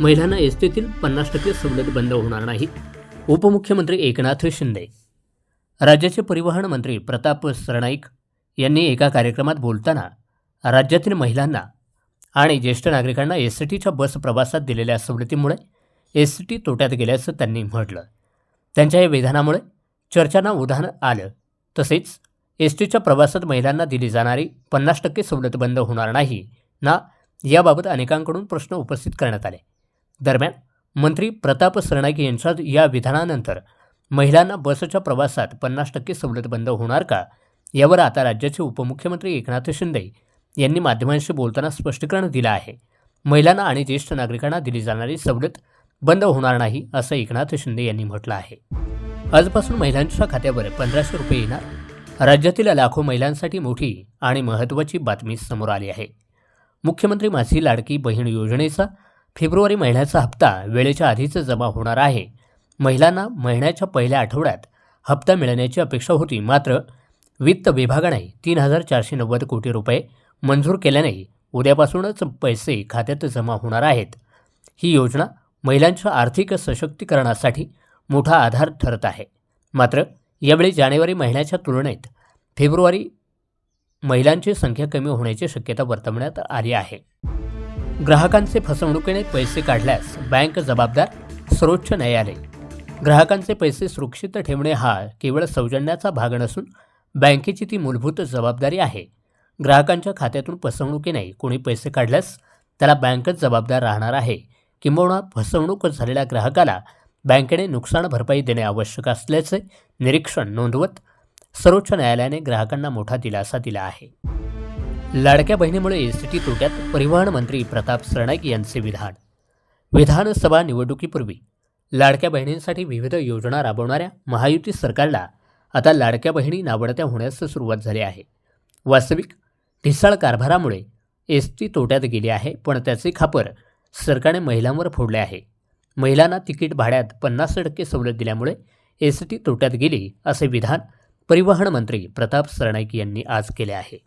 महिलांना एस टीतील पन्नास टक्के सवलत बंद होणार नाही. उपमुख्यमंत्री एकनाथ शिंदे. राज्याचे परिवहन मंत्री प्रताप सरनाईक यांनी एका कार्यक्रमात बोलताना राज्यातील महिलांना आणि ज्येष्ठ नागरिकांना एस टीच्या बस प्रवासात दिलेल्या सवलतीमुळे एस टी तोट्यात गेल्याचं त्यांनी म्हटलं. त्यांच्या या विधानामुळे चर्चांना उधाण आलं. तसेच एस टीच्या प्रवासात महिलांना दिली जाणारी पन्नास टक्के सवलत बंद होणार नाही ना याबाबत अनेकांकडून प्रश्न उपस्थित करण्यात आले. दरम्यान मंत्री प्रताप सरनाईक यांच्या या विधानानंतर महिलांना बसच्या प्रवासात पन्नास टक्के सवलत बंद होणार का? यावर आता राज्याचे उपमुख्यमंत्री एकनाथ शिंदे यांनी माध्यमांशी बोलताना स्पष्टीकरण दिलं आहे. महिलांना आणि ज्येष्ठ नागरिकांना दिली जाणारी सवलत बंद होणार नाही असं एकनाथ शिंदे यांनी म्हटलं आहे. आजपासून महिलांच्या खात्यावर पंधराशे रुपये येणार. राज्यातील लाखो महिलांसाठी मोठी आणि महत्त्वाची बातमी समोर आली आहे. मुख्यमंत्री माझी लाडकी बहीण योजनेचा फेब्रुवारी महिन्याचा हप्ता वेळेच्या आधीच जमा होणार आहे. महिलांना महिन्याच्या पहिल्या आठवड्यात हप्ता मिळण्याची अपेक्षा होती. मात्र वित्त विभागाने तीन हजार चारशे नव्वद कोटी रुपये मंजूर केल्याने उद्यापासूनच पैसे खात्यात जमा होणार आहेत. ही योजना महिलांच्या आर्थिक सशक्तीकरणासाठी मोठा आधार ठरत आहे. मात्र यावेळी जानेवारी महिन्याच्या तुलनेत फेब्रुवारी महिलांची संख्या कमी होण्याची शक्यता वर्तवण्यात आली आहे. ग्राहकांचे फसवणुकीने पैसे काढल्यास बँक जबाबदार सर्वोच्च न्यायालय. ग्राहकांचे पैसे सुरक्षित ठेवणे हा केवळ सौजन्याचा भाग नसून बँकेची ती मूलभूत जबाबदारी आहे. ग्राहकांच्या खात्यातून फसवणुकीने कोणी पैसे काढल्यास त्याला बँकच जबाबदार राहणार आहे. किंबहुना फसवणूक झालेल्या ग्राहकाला बँकेने नुकसान भरपाई देणे आवश्यक असल्याचे निरीक्षण नोंदवत सर्वोच्च न्यायालयाने ग्राहकांना मोठा दिलासा दिला आहे. लाडक्या बहिणीमुळे एस टी तोट्यात परिवहन मंत्री प्रताप सरनाईक यांचे विधान. विधानसभा निवडणुकीपूर्वी लाडक्या बहिणींसाठी विविध योजना राबवणाऱ्या महायुती सरकारला आता लाडक्या बहिणी नावडत्या होण्यास सुरुवात झाली आहे. वास्तविक ढिसाळ कारभारामुळे एस टी तोट्यात गेली आहे पण त्याचे खापर सरकारने महिलांवर फोडले आहे. महिलांना तिकीट भाड्यात पन्नास टक्के सवलत दिल्यामुळे एस टी तोट्यात गेली असे विधान परिवहन मंत्री प्रताप सरनाईक यांनी आज केले आहे.